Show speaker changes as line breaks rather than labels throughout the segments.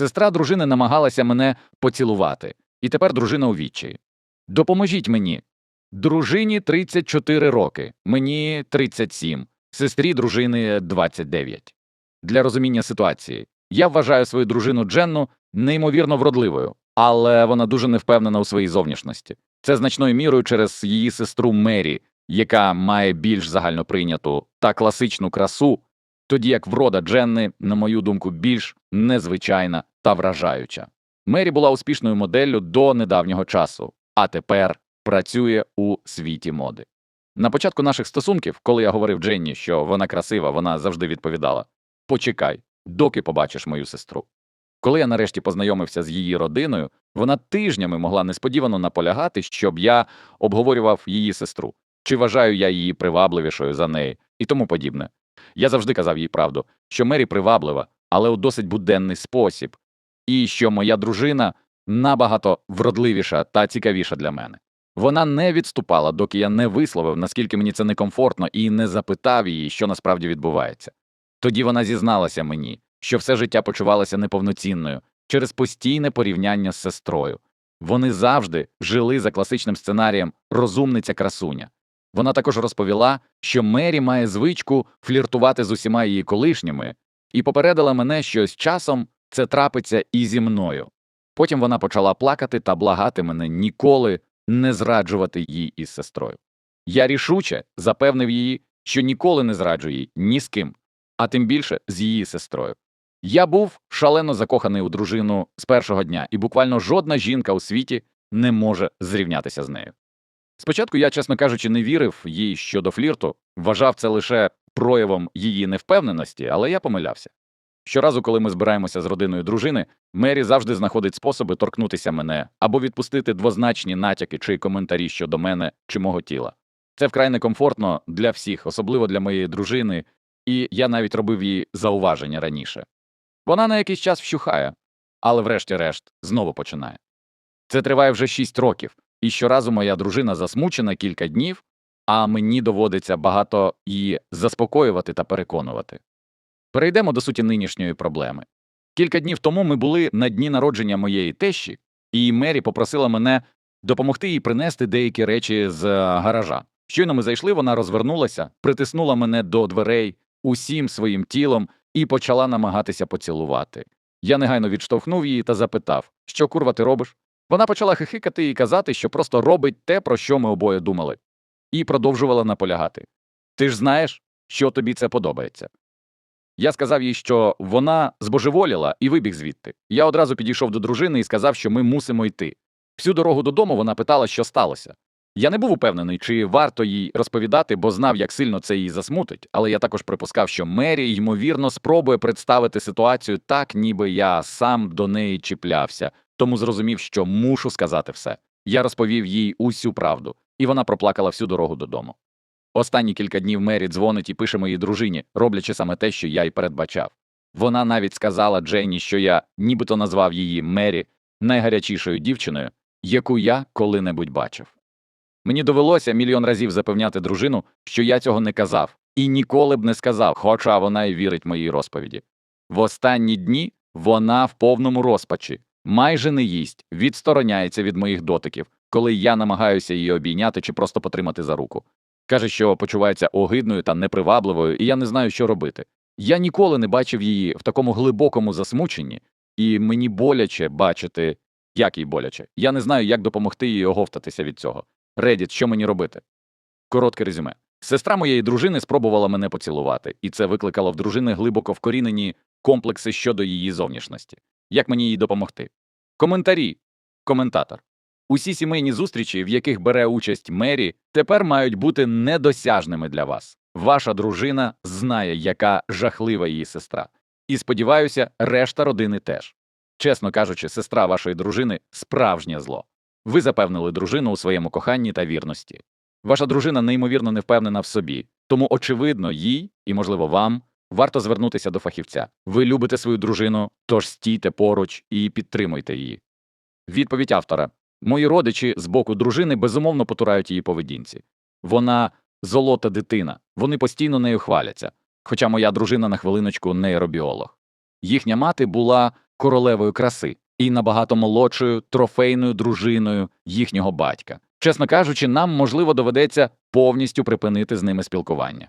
Сестра дружини намагалася мене поцілувати, і тепер дружина у відчаї. Допоможіть мені. Дружині 34 роки, мені 37, сестрі дружини 29. Для розуміння ситуації. Я вважаю свою дружину Дженну неймовірно вродливою, але вона дуже невпевнена у своїй зовнішності. Це значною мірою через її сестру Мері, яка має більш загальноприйняту та класичну красу, тоді як врода Дженни, на мою думку, більш незвичайна та вражаюча. Мері була успішною моделлю до недавнього часу, а тепер працює у світі моди. На початку наших стосунків, коли я говорив Дженні, що вона красива, вона завжди відповідала: Почекай, доки побачиш мою сестру. Коли я нарешті познайомився з її родиною, вона тижнями могла несподівано наполягати, щоб я обговорював її сестру, чи вважаю я її привабливішою за неї, і тому подібне. Я завжди казав їй правду, що Мері приваблива, але у досить буденний спосіб, і що моя дружина набагато вродливіша та цікавіша для мене. Вона не відступала, доки я не висловив, наскільки мені це некомфортно, і не запитав її, що насправді відбувається. Тоді вона зізналася мені, що все життя почувалася неповноцінною через постійне порівняння з сестрою. Вони завжди жили за класичним сценарієм розумниця красуня. Вона також розповіла, що Мері має звичку фліртувати з усіма її колишніми, і попередила мене, що з часом це трапиться і зі мною. Потім вона почала плакати та благати мене ніколи не зраджувати їй із сестрою. Я рішуче запевнив її, що ніколи не зраджу їй ні з ким, а тим більше з її сестрою. Я був шалено закоханий у дружину з першого дня, і буквально жодна жінка у світі не може зрівнятися з нею. Спочатку я, чесно кажучи, не вірив їй щодо флірту, вважав це лише проявом її невпевненості, але я помилявся. Щоразу, коли ми збираємося з родиною дружини, Мері завжди знаходить способи торкнутися мене або відпустити двозначні натяки чи коментарі щодо мене чи мого тіла. Це вкрай некомфортно для всіх, особливо для моєї дружини, і я навіть робив їй зауваження раніше. Вона на якийсь час вщухає, але врешті-решт знову починає. Це триває вже шість років, і щоразу моя дружина засмучена кілька днів, а мені доводиться багато її заспокоювати та переконувати. Перейдемо до суті нинішньої проблеми. Кілька днів тому ми були на дні народження моєї тещі, і Мері попросила мене допомогти їй принести деякі речі з е, гаража. Щойно ми зайшли, вона розвернулася, притиснула мене до дверей усім своїм тілом і почала намагатися поцілувати. Я негайно відштовхнув її та запитав, що курва ти робиш? Вона почала хихикати і казати, що просто робить те, про що ми обоє думали, і продовжувала наполягати. Ти ж знаєш, що тобі це подобається. Я сказав їй, що вона збожеволіла і вибіг звідти. Я одразу підійшов до дружини і сказав, що ми мусимо йти. Всю дорогу додому вона питала, що сталося. Я не був упевнений, чи варто їй розповідати, бо знав, як сильно це її засмутить, але я також припускав, що Мері, ймовірно, спробує представити ситуацію так, ніби я сам до неї чіплявся, тому зрозумів, що мушу сказати все. Я розповів їй усю правду, і вона проплакала всю дорогу додому. Останні кілька днів Мері дзвонить і пише моїй дружині, роблячи саме те, що я й передбачав. Вона навіть сказала Дженні, що я нібито назвав її Мері найгарячішою дівчиною, яку я коли-небудь бачив. Мені довелося мільйон разів запевняти дружину, що я цього не казав, і ніколи б не сказав, хоча вона й вірить моїй розповіді. В останні дні вона в повному розпачі, майже не їсть, відстороняється від моїх дотиків, коли я намагаюся її обійняти чи просто потримати за руку. Каже, що почувається огидною та непривабливою, і я не знаю, що робити. Я ніколи не бачив її в такому глибокому засмученні, і мені боляче бачити, як їй боляче. Я не знаю, як допомогти їй оговтатися від цього. Редіт, що мені робити? Коротке резюме. Сестра моєї дружини спробувала мене поцілувати, і це викликало в дружини глибоко вкорінені комплекси щодо її зовнішності. Як мені їй допомогти? Коментарі. Коментатор. Усі сімейні зустрічі, в яких бере участь Мері, тепер мають бути недосяжними для вас. Ваша дружина знає, яка жахлива її сестра. І сподіваюся, решта родини теж. Чесно кажучи, сестра вашої дружини справжнє зло. Ви запевнили дружину у своєму коханні та вірності. Ваша дружина неймовірно не впевнена в собі, тому, очевидно, їй і, можливо, вам варто звернутися до фахівця. Ви любите свою дружину, тож стійте поруч і підтримуйте її. Відповідь автора Мої родичі з боку дружини безумовно потурають її поведінці. Вона золота дитина, вони постійно нею хваляться. Хоча моя дружина на хвилиночку нейробіолог. Їхня мати була королевою краси і набагато молодшою трофейною дружиною їхнього батька. Чесно кажучи, нам, можливо, доведеться повністю припинити з ними спілкування.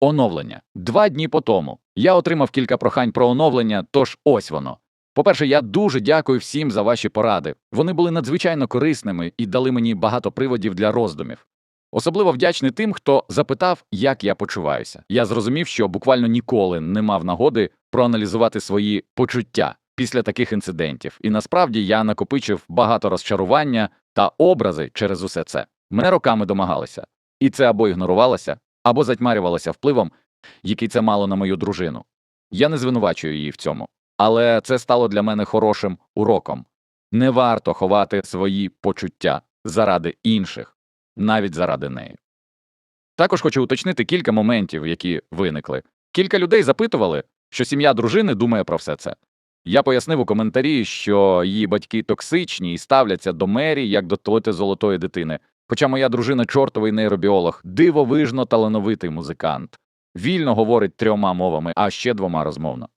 Оновлення. Два дні по тому. Я отримав кілька прохань про оновлення, тож ось воно. По-перше, я дуже дякую всім за ваші поради. Вони були надзвичайно корисними і дали мені багато приводів для роздумів. Особливо вдячний тим, хто запитав, як я почуваюся. Я зрозумів, що буквально ніколи не мав нагоди проаналізувати свої почуття після таких інцидентів, і насправді я накопичив багато розчарування та образи через усе це. Мене роками домагалися, і це або ігнорувалося, або затьмарювалося впливом, який це мало на мою дружину. Я не звинувачую її в цьому, але це стало для мене хорошим уроком. Не варто ховати свої почуття заради інших, навіть заради неї. Також хочу уточнити кілька моментів, які виникли. Кілька людей запитували, що сім'я дружини думає про все це. Я пояснив у коментарі, що її батьки токсичні і ставляться до Мері як до толити золотої дитини. Хоча моя дружина чортовий нейробіолог, дивовижно талановитий музикант, вільно говорить трьома мовами, а ще двома розмовно.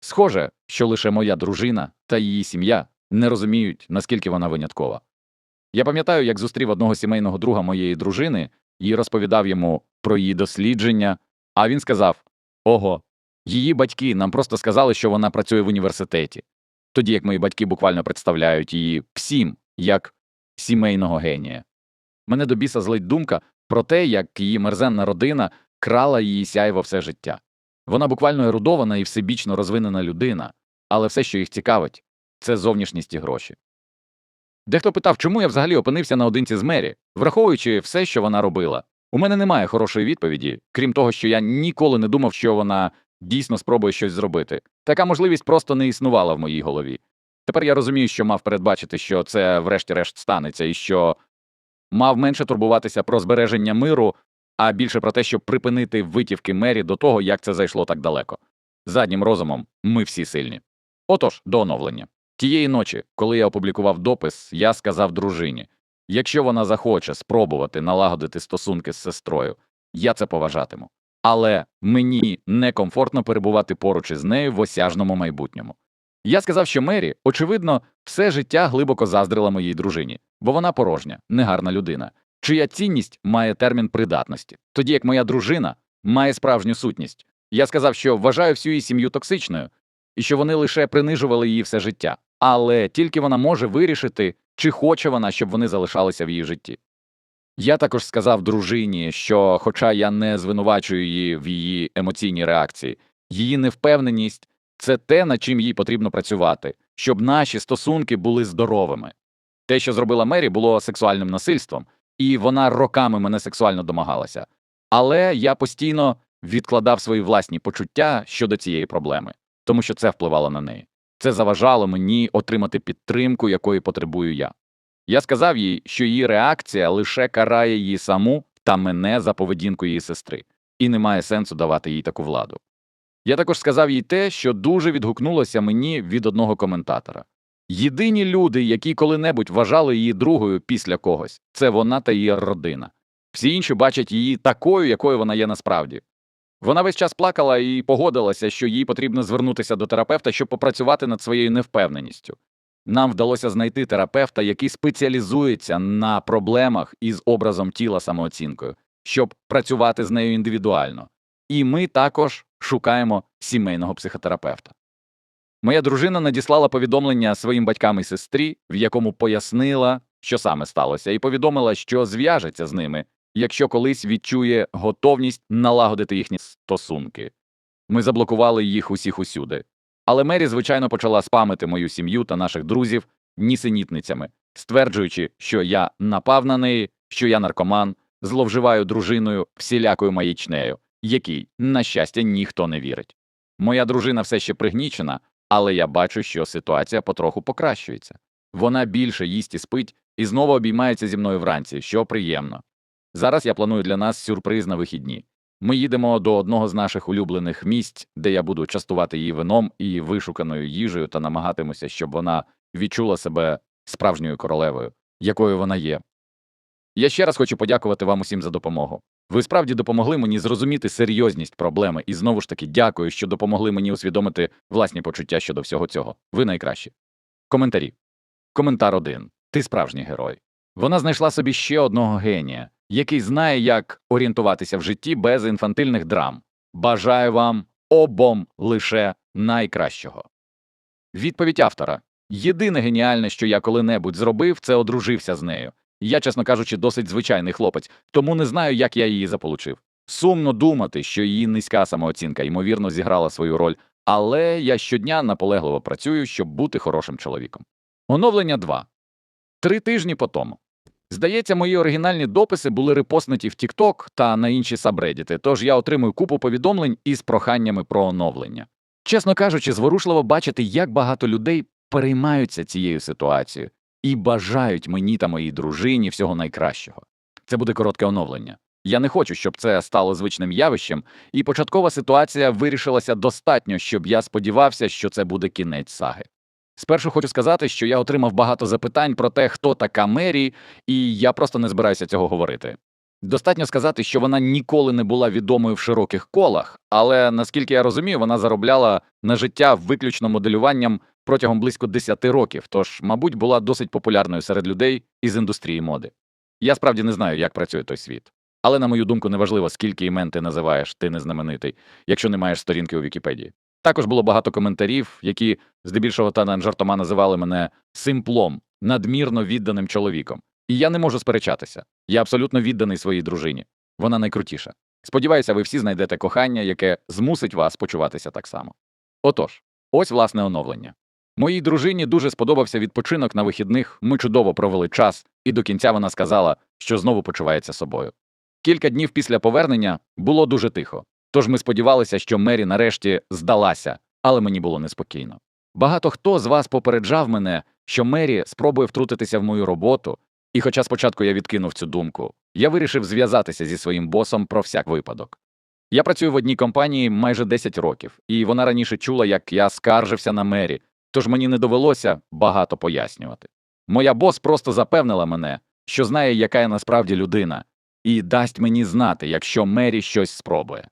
Схоже, що лише моя дружина та її сім'я не розуміють, наскільки вона виняткова. Я пам'ятаю, як зустрів одного сімейного друга моєї дружини і розповідав йому про її дослідження, а він сказав: Ого, її батьки нам просто сказали, що вона працює в університеті, тоді як мої батьки буквально представляють її всім як сімейного генія. Мене до біса злить думка про те, як її мерзенна родина крала її сяйво все життя. Вона буквально ерудована і всебічно розвинена людина, але все, що їх цікавить, це зовнішність і гроші. Дехто питав, чому я взагалі опинився наодинці з Мері, враховуючи все, що вона робила. У мене немає хорошої відповіді, крім того, що я ніколи не думав, що вона дійсно спробує щось зробити. Така можливість просто не існувала в моїй голові. Тепер я розумію, що мав передбачити, що це врешті-решт станеться, і що мав менше турбуватися про збереження миру, а більше про те, щоб припинити витівки Мері до того, як це зайшло так далеко. Заднім розумом ми всі сильні. Отож, до оновлення. Тієї ночі, коли я опублікував допис, я сказав дружині якщо вона захоче спробувати налагодити стосунки з сестрою, я це поважатиму. Але мені некомфортно перебувати поруч із нею в осяжному майбутньому. Я сказав, що Мері, очевидно, все життя глибоко заздрила моїй дружині, бо вона порожня, негарна людина, чия цінність має термін придатності, тоді як моя дружина має справжню сутність. Я сказав, що вважаю всю її сім'ю токсичною, і що вони лише принижували її все життя, але тільки вона може вирішити, чи хоче вона, щоб вони залишалися в її житті. Я також сказав дружині, що, хоча я не звинувачую її в її емоційній реакції, її невпевненість це те, над чим їй потрібно працювати, щоб наші стосунки були здоровими. Те, що зробила Мері, було сексуальним насильством, і вона роками мене сексуально домагалася. Але я постійно відкладав свої власні почуття щодо цієї проблеми, тому що це впливало на неї. Це заважало мені отримати підтримку, якої потребую я. Я сказав їй, що її реакція лише карає її саму та мене за поведінку її сестри, і немає сенсу давати їй таку владу. Я також сказав їй те, що дуже відгукнулося мені від одного коментатора. Єдині люди, які коли-небудь вважали її другою після когось, це вона та її родина. Всі інші бачать її такою, якою вона є насправді. Вона весь час плакала і погодилася, що їй потрібно звернутися до терапевта, щоб попрацювати над своєю невпевненістю. Нам вдалося знайти терапевта, який спеціалізується на проблемах із образом тіла самооцінкою, щоб працювати з нею індивідуально. І ми також шукаємо сімейного психотерапевта. Моя дружина надіслала повідомлення своїм батькам і сестрі, в якому пояснила, що саме сталося, і повідомила, що зв'яжеться з ними, якщо колись відчує готовність налагодити їхні стосунки. Ми заблокували їх усіх усюди. Але Мері, звичайно, почала спамити мою сім'ю та наших друзів нісенітницями, стверджуючи, що я напав на неї, що я наркоман, зловживаю дружиною всілякою маячнею, якій, на щастя, ніхто не вірить. Моя дружина все ще пригнічена, але я бачу, що ситуація потроху покращується. Вона більше їсть і спить і знову обіймається зі мною вранці, що приємно. Зараз я планую для нас сюрприз на вихідні. Ми їдемо до одного з наших улюблених місць, де я буду частувати її вином і вишуканою їжею та намагатимуся, щоб вона відчула себе справжньою королевою, якою вона є. Я ще раз хочу подякувати вам усім за допомогу. Ви справді допомогли мені зрозуміти серйозність проблеми, і знову ж таки дякую, що допомогли мені усвідомити власні почуття щодо всього цього. Ви найкращі. Коментарі. Коментар 1. Ти справжній герой. Вона знайшла собі ще одного генія, який знає, як орієнтуватися в житті без інфантильних драм. Бажаю вам обом лише найкращого. Відповідь автора. Єдине геніальне, що я коли-небудь зробив, це одружився з нею. Я, чесно кажучи, досить звичайний хлопець, тому не знаю, як я її заполучив. Сумно думати, що її низька самооцінка, ймовірно, зіграла свою роль, але я щодня наполегливо працюю, щоб бути хорошим чоловіком. Оновлення 2. Три тижні по тому. Здається, мої оригінальні дописи були репостнуті в TikTok та на інші сабредіти, тож я отримую купу повідомлень із проханнями про оновлення. Чесно кажучи, зворушливо бачити, як багато людей переймаються цією ситуацією і бажають мені та моїй дружині всього найкращого. Це буде коротке оновлення. Я не хочу, щоб це стало звичним явищем, і початкова ситуація вирішилася достатньо, щоб я сподівався, що це буде кінець саги. Спершу хочу сказати, що я отримав багато запитань про те, хто така Мері, і я просто не збираюся цього говорити. Достатньо сказати, що вона ніколи не була відомою в широких колах, але наскільки я розумію, вона заробляла на життя виключно моделюванням протягом близько 10 років, тож, мабуть, була досить популярною серед людей із індустрії моди. Я справді не знаю, як працює той світ. Але, на мою думку, неважливо, скільки імен ти називаєш, ти не знаменитий, якщо не маєш сторінки у Вікіпедії. Також було багато коментарів, які здебільшого та жартома називали мене симплом, надмірно відданим чоловіком. І я не можу сперечатися. Я абсолютно відданий своїй дружині. Вона найкрутіша. Сподіваюся, ви всі знайдете кохання, яке змусить вас почуватися так само. Отож, ось власне оновлення. Моїй дружині дуже сподобався відпочинок на вихідних. Ми чудово провели час, і до кінця вона сказала, що знову почувається собою. Кілька днів після повернення було дуже тихо. Тож ми сподівалися, що Мері нарешті здалася, але мені було неспокійно. Багато хто з вас попереджав мене, що Мері спробує втрутитися в мою роботу, і хоча спочатку я відкинув цю думку, я вирішив зв'язатися зі своїм босом про всяк випадок. Я працюю в одній компанії майже 10 років, і вона раніше чула, як я скаржився на Мері, тож мені не довелося багато пояснювати. Моя бос просто запевнила мене, що знає, яка я насправді людина, і дасть мені знати, якщо Мері щось спробує.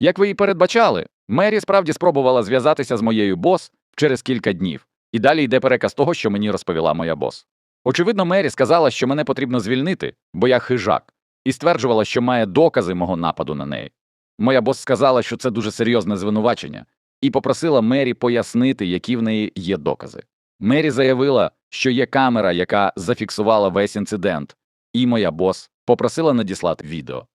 Як ви і передбачали, Мері справді спробувала зв'язатися з моєю бос через кілька днів, і далі йде переказ того, що мені розповіла моя бос. Очевидно, Мері сказала, що мене потрібно звільнити, бо я хижак, і стверджувала, що має докази мого нападу на неї. Моя бос сказала, що це дуже серйозне звинувачення, і попросила Мері пояснити, які в неї є докази. Мері заявила, що є камера, яка зафіксувала весь інцидент, і моя бос попросила надіслати відео.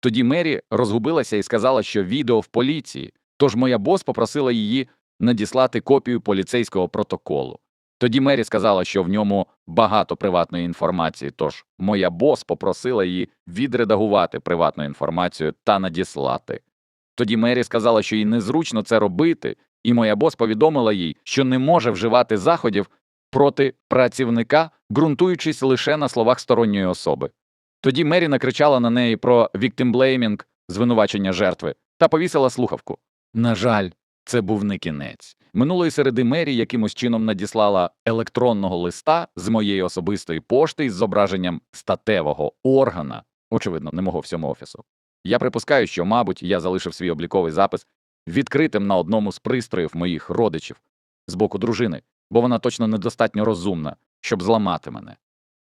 Тоді Мері розгубилася і сказала, що відео в поліції, тож моя бос попросила її надіслати копію поліцейського протоколу. Тоді Мері сказала, що в ньому багато приватної інформації, тож моя бос попросила її відредагувати приватну інформацію та надіслати. Тоді Мері сказала, що їй незручно це робити, і моя бос повідомила їй, що не може вживати заходів проти працівника, ґрунтуючись лише на словах сторонньої особи. Тоді Мері накричала на неї про віктимблеймінг, звинувачення жертви, та повісила слухавку. На жаль, це був не кінець. Минулої середи Мері якимось чином надіслала електронного листа з моєї особистої пошти із зображенням статевого органа, очевидно, не мого всьому офісу. Я припускаю, що, мабуть, я залишив свій обліковий запис відкритим на одному з пристроїв моїх родичів з боку дружини, бо вона точно недостатньо розумна, щоб зламати мене.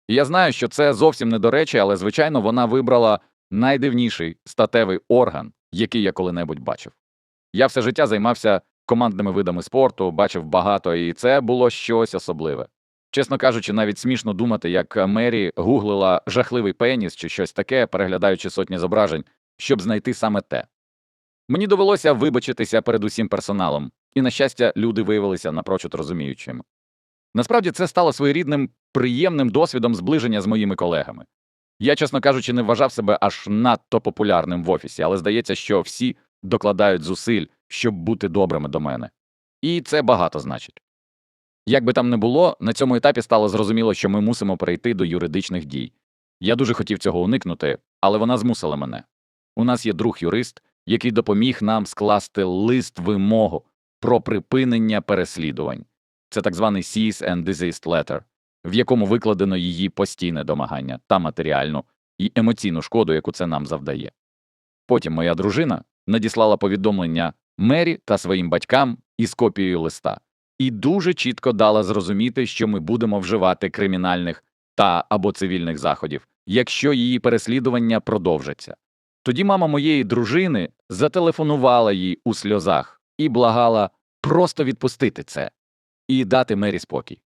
Я знаю, що це зовсім не до речі, але, звичайно, вона вибрала найдивніший статевий орган, який я коли-небудь бачив. Я все життя займався командними видами спорту, бачив багато, і це було щось особливе. Чесно кажучи, навіть смішно думати, як Мері гуглила жахливий пеніс чи щось таке, переглядаючи сотні зображень, щоб знайти саме те. Мені довелося вибачитися перед усім персоналом, і, на щастя, люди виявилися напрочуд розуміючими. Насправді це стало своєрідним приємним досвідом зближення з моїми колегами. Я, чесно кажучи, не вважав себе аж надто популярним в офісі, але здається, що всі докладають зусиль, щоб бути добрими до мене. І це багато значить. Як би там не було, на цьому етапі стало зрозуміло, що ми мусимо перейти до юридичних дій. Я дуже хотів цього уникнути, але вона змусила мене. У нас є друг юрист, який допоміг нам скласти лист вимогу про припинення переслідувань. Це так званий Cease and Desist Letter. в якому викладено її постійне домагання та матеріальну і емоційну шкоду, яку це нам завдає. Потім моя дружина надіслала повідомлення Мері та своїм батькам із копією листа і дуже чітко дала зрозуміти, що ми будемо вживати кримінальних та або цивільних заходів, якщо її переслідування продовжиться. Тоді мама моєї дружини зателефонувала їй у сльозах і благала просто відпустити це і дати Мері спокій.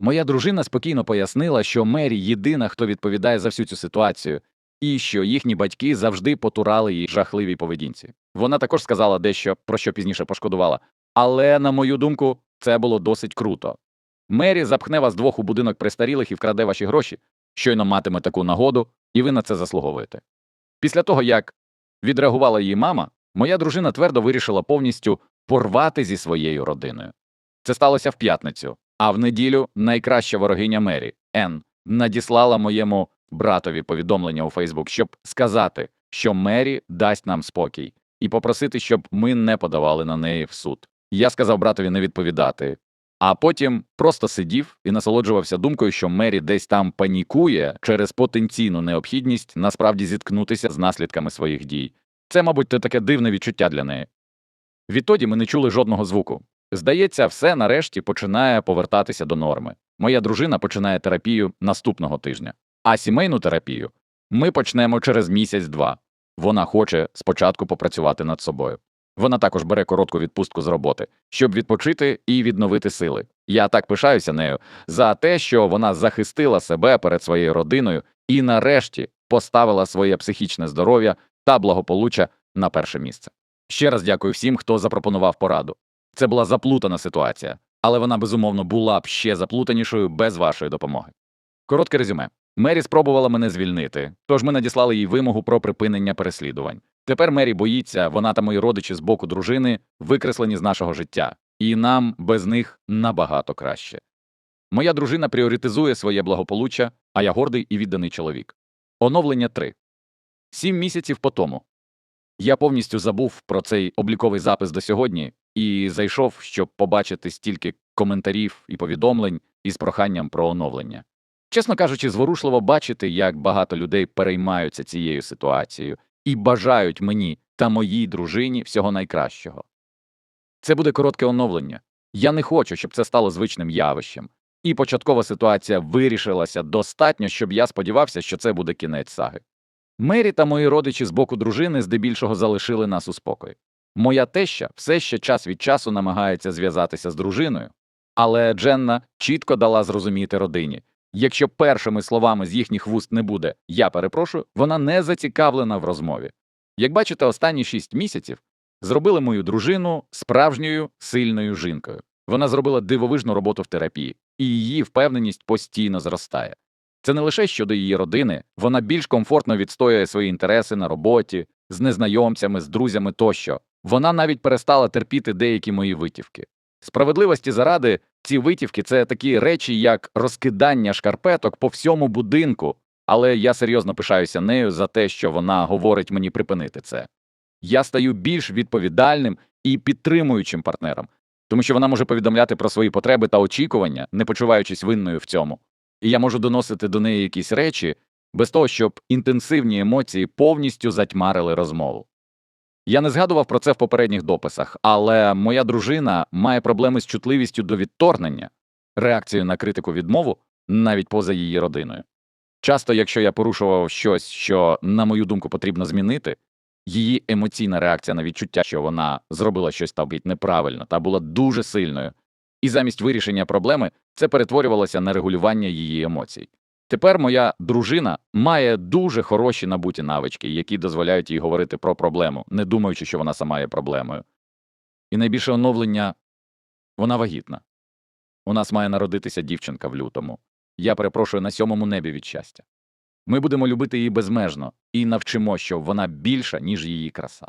Моя дружина спокійно пояснила, що Мері єдина, хто відповідає за всю цю ситуацію, і що їхні батьки завжди потурали їй жахливій поведінці. Вона також сказала дещо, про що пізніше пошкодувала. Але, на мою думку, це було досить круто. Мері запхне вас двох у будинок престарілих і вкраде ваші гроші, щойно матиме таку нагоду, і ви на це заслуговуєте. Після того, як відреагувала її мама, моя дружина твердо вирішила повністю порвати зі своєю родиною. Це сталося в п'ятницю, а в неділю найкраща ворогиня Мері, Ен, надіслала моєму братові повідомлення у Фейсбук, щоб сказати, що Мері дасть нам спокій, і попросити, щоб ми не подавали на неї в суд. Я сказав братові не відповідати, а потім просто сидів і насолоджувався думкою, що Мері десь там панікує через потенційну необхідність насправді зіткнутися з наслідками своїх дій. Це, мабуть, таке дивне відчуття для неї. Відтоді ми не чули жодного звуку. Здається, все нарешті починає повертатися до норми. Моя дружина починає терапію наступного тижня, а сімейну терапію ми почнемо через місяць-два. Вона хоче спочатку попрацювати над собою. Вона також бере коротку відпустку з роботи, щоб відпочити і відновити сили. Я так пишаюся нею за те, що вона захистила себе перед своєю родиною і нарешті поставила своє психічне здоров'я та благополуччя на перше місце. Ще раз дякую всім, хто запропонував пораду. Це була заплутана ситуація, але вона безумовно була б ще заплутанішою без вашої допомоги. Коротке резюме. Мері спробувала мене звільнити, тож ми надіслали їй вимогу про припинення переслідувань. Тепер Мері боїться, вона та мої родичі з боку дружини викреслені з нашого життя, і нам без них набагато краще. Моя дружина пріоритизує своє благополуччя, а я гордий і відданий чоловік. Оновлення 3. Сім місяців по тому. Я повністю забув про цей обліковий запис до сьогодні і зайшов, щоб побачити стільки коментарів і повідомлень із проханням про оновлення. Чесно кажучи, зворушливо бачити, як багато людей переймаються цією ситуацією і бажають мені та моїй дружині всього найкращого. Це буде коротке оновлення. Я не хочу, щоб це стало звичним явищем. І початкова ситуація вирішилася достатньо, щоб я сподівався, що це буде кінець саги. Мері та мої родичі з боку дружини здебільшого залишили нас у спокої. Моя теща все ще час від часу намагається зв'язатися з дружиною, але Дженна чітко дала зрозуміти родині, якщо першими словами з їхніх вуст не буде я перепрошую, вона не зацікавлена в розмові. Як бачите, останні шість місяців зробили мою дружину справжньою сильною жінкою. Вона зробила дивовижну роботу в терапії, і її впевненість постійно зростає. Це не лише щодо її родини, вона більш комфортно відстоює свої інтереси на роботі, з незнайомцями, з друзями тощо. Вона навіть перестала терпіти деякі мої витівки. Справедливості заради, ці витівки це такі речі, як розкидання шкарпеток по всьому будинку, але я серйозно пишаюся нею за те, що вона говорить мені припинити це. Я стаю більш відповідальним і підтримуючим партнером, тому що вона може повідомляти про свої потреби та очікування, не почуваючись винною в цьому. І я можу доносити до неї якісь речі без того, щоб інтенсивні емоції повністю затьмарили розмову. Я не згадував про це в попередніх дописах, але моя дружина має проблеми з чутливістю до відторгнення, реакцією на критику відмову навіть поза її родиною. Часто, якщо я порушував щось, що, на мою думку, потрібно змінити, її емоційна реакція на відчуття, що вона зробила щось та неправильно та була дуже сильною, і замість вирішення проблеми це перетворювалося на регулювання її емоцій. Тепер моя дружина має дуже хороші набуті навички, які дозволяють їй говорити про проблему, не думаючи, що вона сама є проблемою. І найбільше оновлення вона вагітна. У нас має народитися дівчинка в лютому. Я перепрошую на сьомому небі від щастя. Ми будемо любити її безмежно і навчимо, що вона більша, ніж її краса.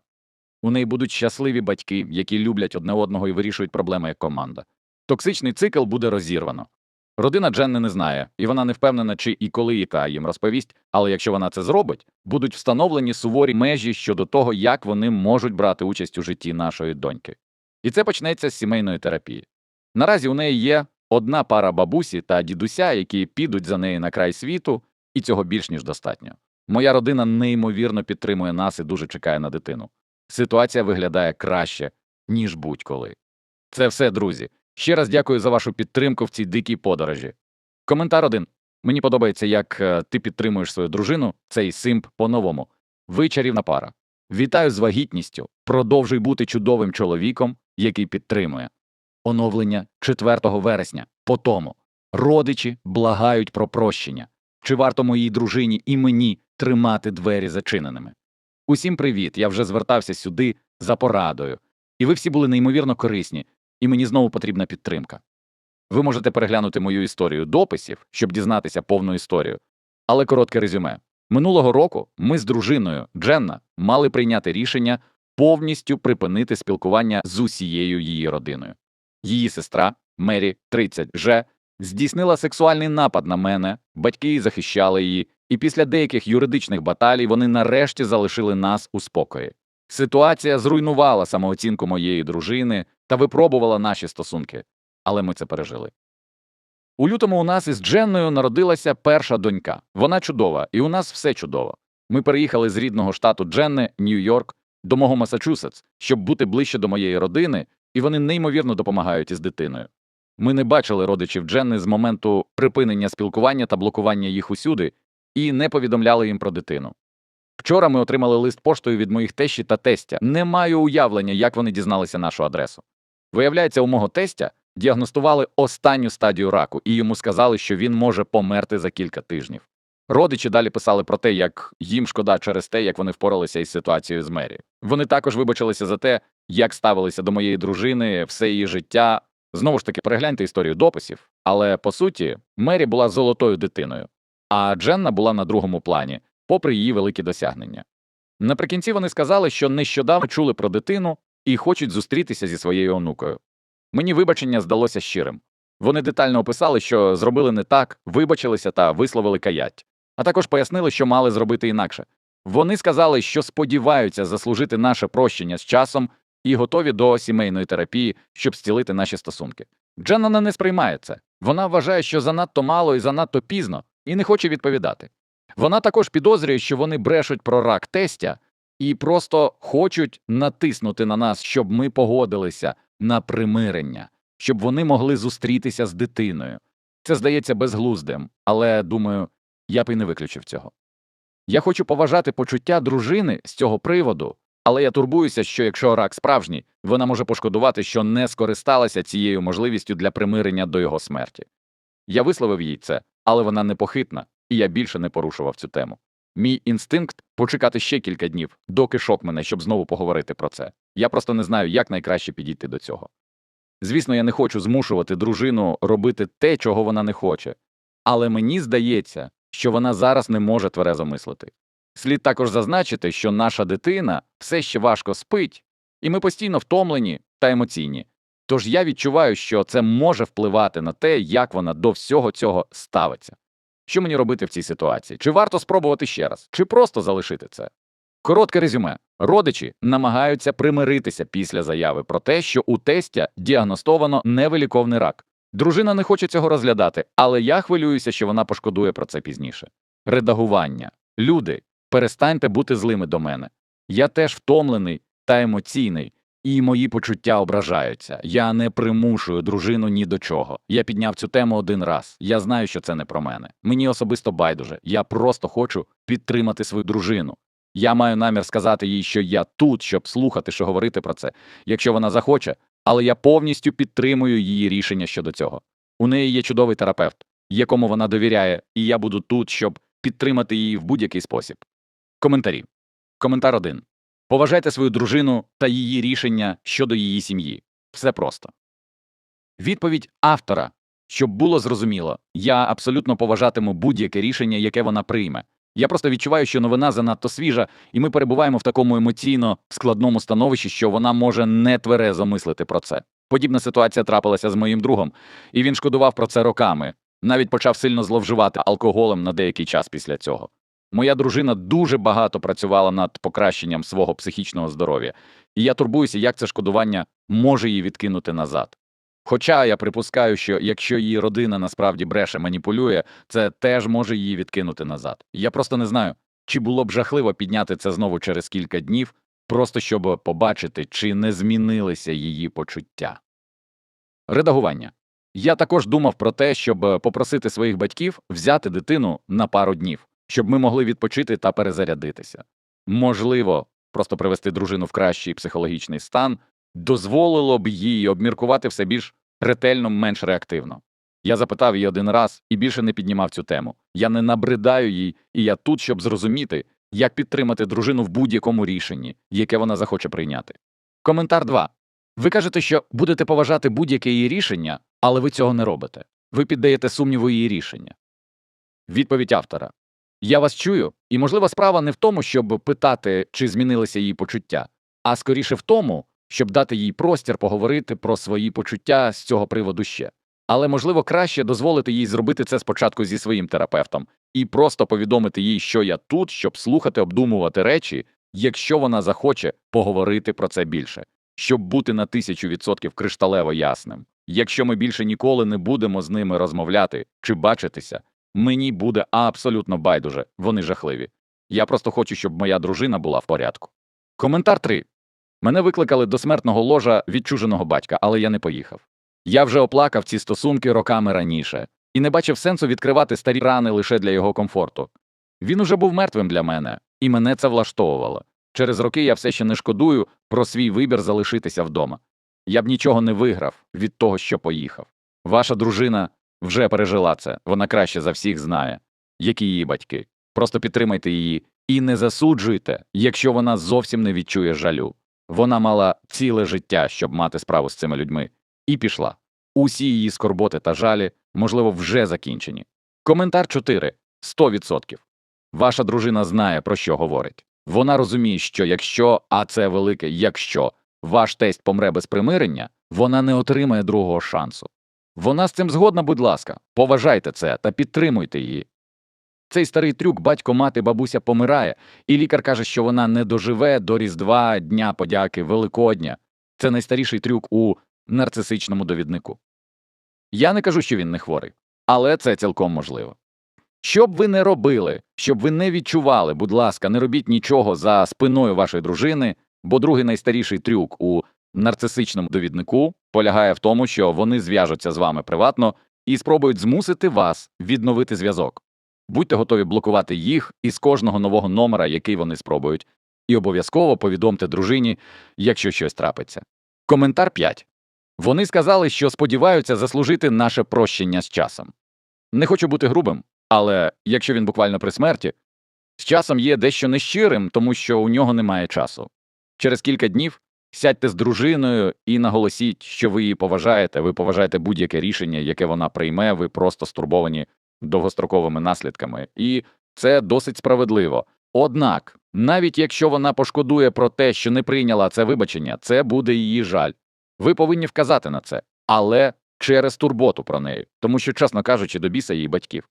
У неї будуть щасливі батьки, які люблять одне одного і вирішують проблеми як команда. Токсичний цикл буде розірвано. Родина Дженни не знає, і вона не впевнена, чи і коли яка їм розповість, але якщо вона це зробить, будуть встановлені суворі межі щодо того, як вони можуть брати участь у житті нашої доньки. І це почнеться з сімейної терапії. Наразі у неї є одна пара бабусі та дідуся, які підуть за неї на край світу, і цього більш ніж достатньо. Моя родина неймовірно підтримує нас і дуже чекає на дитину. Ситуація виглядає краще, ніж будь-коли. Це все, друзі. Ще раз дякую за вашу підтримку в цій дикій подорожі. Коментар один. Мені подобається, як е, ти підтримуєш свою дружину, цей симп по-новому. Ви чарівна пара. Вітаю з вагітністю. Продовжуй бути чудовим чоловіком, який підтримує. Оновлення 4 вересня. По тому. Родичі благають про прощення. Чи варто моїй дружині і мені тримати двері зачиненими? Усім привіт! Я вже звертався сюди за порадою. І ви всі були неймовірно корисні, і мені знову потрібна підтримка. Ви можете переглянути мою історію дописів, щоб дізнатися повну історію. Але коротке резюме. Минулого року ми з дружиною Дженна мали прийняти рішення повністю припинити спілкування з усією її родиною. Її сестра Мері 30 вже здійснила сексуальний напад на мене, батьки захищали її, і після деяких юридичних баталій вони нарешті залишили нас у спокої. Ситуація зруйнувала самооцінку моєї дружини та випробувала наші стосунки, але ми це пережили. У лютому у нас із Дженною народилася перша донька. Вона чудова, і у нас все чудово. Ми переїхали з рідного штату Дженни, Нью-Йорк, до мого Масачусетс, щоб бути ближче до моєї родини, і вони неймовірно допомагають із дитиною. Ми не бачили родичів Дженни з моменту припинення спілкування та блокування їх усюди і не повідомляли їм про дитину. Вчора ми отримали лист поштою від моїх тещі та тестя. Не маю уявлення, як вони дізналися нашу адресу. Виявляється, у мого тестя діагностували останню стадію раку, і йому сказали, що він може померти за кілька тижнів. Родичі далі писали про те, як їм шкода через те, як вони впоралися із ситуацією з Мері. Вони також вибачилися за те, як ставилися до моєї дружини, все її життя. Знову ж таки, перегляньте історію дописів. Але по суті, Мері була золотою дитиною, а Дженна була на другому плані, попри її великі досягнення. Наприкінці вони сказали, що нещодавно чули про дитину і хочуть зустрітися зі своєю онукою. Мені вибачення здалося щирим. Вони детально описали, що зробили не так, вибачилися та висловили каять, а також пояснили, що мали зробити інакше. Вони сказали, що сподіваються заслужити наше прощення з часом і готові до сімейної терапії, щоб зцілити наші стосунки. Дженна не сприймає це. Вона вважає, що занадто мало і занадто пізно, і не хоче відповідати. Вона також підозрює, що вони брешуть про рак тестя і просто хочуть натиснути на нас, щоб ми погодилися на примирення, щоб вони могли зустрітися з дитиною. Це здається безглуздим, але думаю, я б і не виключив цього. Я хочу поважати почуття дружини з цього приводу, але я турбуюся, що якщо рак справжній, вона може пошкодувати, що не скористалася цією можливістю для примирення до його смерті. Я висловив їй це, але вона непохитна, і я більше не порушував цю тему. Мій інстинкт почекати ще кілька днів, доки шок мене, щоб знову поговорити про це. Я просто не знаю, як найкраще підійти до цього. Звісно, я не хочу змушувати дружину робити те, чого вона не хоче, але мені здається, що вона зараз не може тверезо мислити. Слід також зазначити, що наша дитина все ще важко спить, і ми постійно втомлені та емоційні. Тож я відчуваю, що це може впливати на те, як вона до всього цього ставиться. Що мені робити в цій ситуації? Чи варто спробувати ще раз, чи просто залишити це? Коротке резюме. Родичі намагаються примиритися після заяви про те, що у тестя діагностовано невиліковний рак. Дружина не хоче цього розглядати, але я хвилююся, що вона пошкодує про це пізніше. Редагування. Люди, перестаньте бути злими до мене. Я теж втомлений та емоційний, і мої почуття ображаються. Я не примушую дружину ні до чого. Я підняв цю тему один раз. Я знаю, що це не про мене. Мені особисто байдуже. Я просто хочу підтримати свою дружину. Я маю намір сказати їй, що я тут, щоб слухати, що говорити про це, якщо вона захоче, але я повністю підтримую її рішення щодо цього. У неї є чудовий терапевт, якому вона довіряє, і я буду тут, щоб підтримати її в будь-який спосіб. Коментарі. Коментар 1. Поважайте свою дружину та її рішення щодо її сім'ї. Все просто. Відповідь автора. Щоб було зрозуміло, я абсолютно поважатиму будь-яке рішення, яке вона прийме. Я просто відчуваю, що новина занадто свіжа, і ми перебуваємо в такому емоційно складному становищі, що вона може не тверезо мислити про це. Подібна ситуація трапилася з моїм другом, і він шкодував про це роками. Навіть почав сильно зловживати алкоголем на деякий час після цього. Моя дружина дуже багато працювала над покращенням свого психічного здоров'я, і я турбуюся, як це шкодування може її відкинути назад. Хоча я припускаю, що якщо її родина насправді бреше маніпулює, це теж може її відкинути назад. Я просто не знаю, чи було б жахливо підняти це знову через кілька днів, просто щоб побачити, чи не змінилися її почуття. Редагування. Я також думав про те, щоб попросити своїх батьків взяти дитину на пару днів, щоб ми могли відпочити та перезарядитися. Можливо, просто привести дружину в кращий психологічний стан дозволило б їй обміркувати все більш ретельно, менш реактивно. Я запитав її один раз і більше не піднімав цю тему. Я не набридаю їй, і я тут, щоб зрозуміти, як підтримати дружину в будь-якому рішенні, яке вона захоче прийняти. Коментар 2. Ви кажете, що будете поважати будь-яке її рішення, але ви цього не робите. Ви піддаєте сумніву її рішення. Відповідь автора. Я вас чую, і можливо справа не в тому, щоб питати, чи змінилися її почуття, а скоріше в тому, щоб дати їй простір поговорити про свої почуття з цього приводу ще. Але можливо краще дозволити їй зробити це спочатку зі своїм терапевтом і просто повідомити їй, що я тут, щоб слухати, обдумувати речі, якщо вона захоче поговорити про це більше, щоб бути на тисячу відсотків кришталево ясним. Якщо ми більше ніколи не будемо з ними розмовляти чи бачитися, мені буде абсолютно байдуже, вони жахливі. Я просто хочу, щоб моя дружина була в порядку. Коментар 3. Мене викликали до смертного ложа відчуженого батька, але я не поїхав. Я вже оплакав ці стосунки роками раніше і не бачив сенсу відкривати старі рани лише для його комфорту. Він уже був мертвим для мене, і мене це влаштовувало. Через роки я все ще не шкодую про свій вибір залишитися вдома. Я б нічого не виграв від того, що поїхав. Ваша дружина вже пережила це, вона краще за всіх знає, які її батьки. Просто підтримайте її і не засуджуйте, якщо вона зовсім не відчує жалю. Вона мала ціле життя, щоб мати справу з цими людьми, і пішла. Усі її скорботи та жалі, можливо, вже закінчені. Коментар 4. 100%. Ваша дружина знає, про що говорить. Вона розуміє, що якщо, а це велике якщо, ваш тесть помре без примирення, вона не отримає другого шансу. Вона з цим згодна, будь ласка, поважайте це та підтримуйте її. Цей старий трюк батько, мати, бабуся помирає, і лікар каже, що вона не доживе до Різдва, Дня подяки, Великодня. Це найстаріший трюк у нарцисичному довіднику. Я не кажу, що він не хворий, але це цілком можливо. Що б ви не робили, щоб ви не відчували, будь ласка, не робіть нічого за спиною вашої дружини, бо другий найстаріший трюк у нарцисичному довіднику полягає в тому, що вони зв'яжуться з вами приватно і спробують змусити вас відновити зв'язок. Будьте готові блокувати їх із кожного нового номера, який вони спробують, і обов'язково повідомте дружині, якщо щось трапиться. Коментар 5. Вони сказали, що сподіваються заслужити наше прощення з часом. Не хочу бути грубим, але якщо він буквально при смерті, з часом є дещо нещирим, тому що у нього немає часу. Через кілька днів сядьте з дружиною і наголосіть, що ви її поважаєте, ви поважаєте будь-яке рішення, яке вона прийме, ви просто стурбовані довгостроковими наслідками, і це досить справедливо. Однак, навіть якщо вона пошкодує про те, що не прийняла це вибачення, це буде її жаль. Ви повинні вказати на це, але через турботу про неї, тому що, чесно кажучи, до біса її батьків.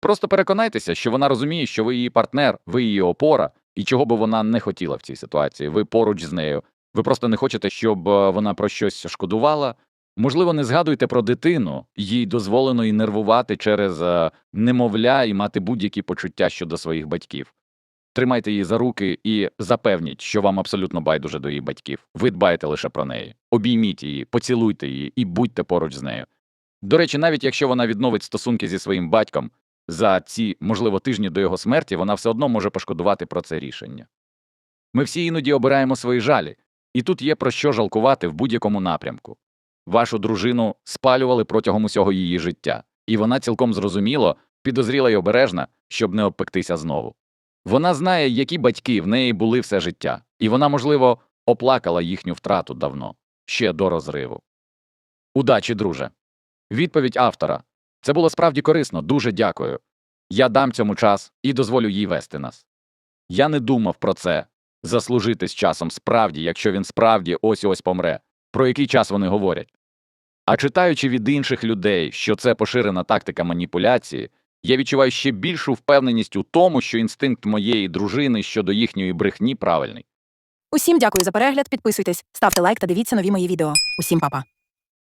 Просто переконайтеся, що вона розуміє, що ви її партнер, ви її опора, і чого би вона не хотіла в цій ситуації. Ви поруч з нею. Ви просто не хочете, щоб е, вона про щось шкодувала. Можливо, не згадуйте про дитину, їй дозволено і нервувати через е, немовля і мати будь-які почуття щодо своїх батьків. Тримайте її за руки і запевніть, що вам абсолютно байдуже до її батьків. Ви дбаєте лише про неї. Обійміть її, поцілуйте її і будьте поруч з нею. До речі, навіть якщо вона відновить стосунки зі своїм батьком за ці, можливо, тижні до його смерті, вона все одно може пошкодувати про це рішення. Ми всі іноді обираємо свої жалі, і тут є про що жалкувати в будь-якому напрямку. Вашу дружину спалювали протягом усього її життя, і вона цілком зрозуміло підозріла й обережна, щоб не обпектися знову. Вона знає, які батьки в неї були все життя, і вона, можливо, оплакала їхню втрату давно, ще до розриву. Удачі, друже. Відповідь автора. Це було справді корисно, дуже дякую. Я дам цьому час і дозволю їй вести нас. Я не думав про це заслужити з часом справді, якщо він справді ось ось помре. Про який час вони говорять? А читаючи від інших людей, що це поширена тактика маніпуляції, я відчуваю ще більшу впевненість у тому, що інстинкт моєї дружини щодо їхньої брехні правильний.
Усім дякую за перегляд. Підписуйтесь, ставте лайк та дивіться нові мої відео. Усім па-па.